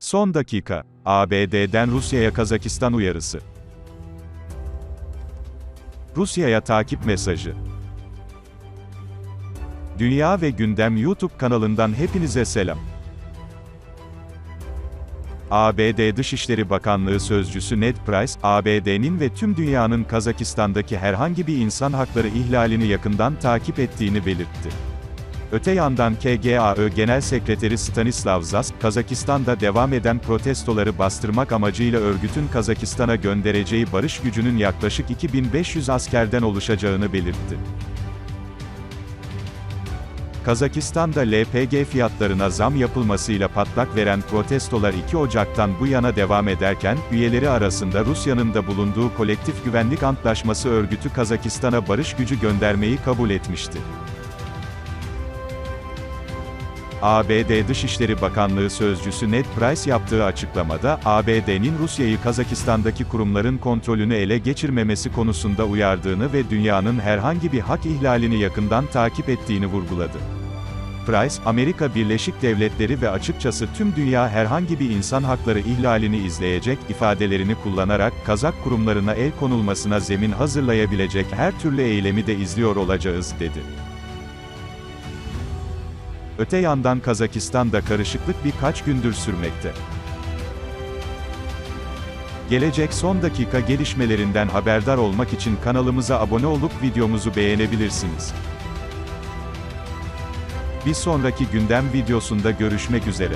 Son dakika, ABD'den Rusya'ya Kazakistan uyarısı. Rusya'ya takip mesajı. Dünya ve Gündem YouTube kanalından hepinize selam. ABD Dışişleri Bakanlığı Sözcüsü Ned Price, ABD'nin ve tüm dünyanın Kazakistan'daki herhangi bir insan hakları ihlalini yakından takip ettiğini belirtti. Öte yandan KGAÖ Genel Sekreteri Stanislav Zas, Kazakistan'da devam eden protestoları bastırmak amacıyla örgütün Kazakistan'a göndereceği barış gücünün yaklaşık 2500 askerden oluşacağını belirtti. Kazakistan'da LPG fiyatlarına zam yapılmasıyla patlak veren protestolar 2 Ocak'tan bu yana devam ederken, üyeleri arasında Rusya'nın da bulunduğu Kolektif Güvenlik Antlaşması örgütü Kazakistan'a barış gücü göndermeyi kabul etmişti. ABD Dışişleri Bakanlığı Sözcüsü Ned Price yaptığı açıklamada, ABD'nin Rusya'yı Kazakistan'daki kurumların kontrolünü ele geçirmemesi konusunda uyardığını ve dünyanın herhangi bir hak ihlalini yakından takip ettiğini vurguladı. Price, Amerika Birleşik Devletleri ve açıkçası tüm dünya herhangi bir insan hakları ihlalini izleyecek ifadelerini kullanarak, Kazak kurumlarına el konulmasına zemin hazırlayabilecek her türlü eylemi de izliyor olacağız, dedi. Öte yandan Kazakistan'da karışıklık birkaç gündür sürmekte. Gelecek son dakika gelişmelerinden haberdar olmak için kanalımıza abone olup videomuzu beğenebilirsiniz. Bir sonraki gündem videosunda görüşmek üzere.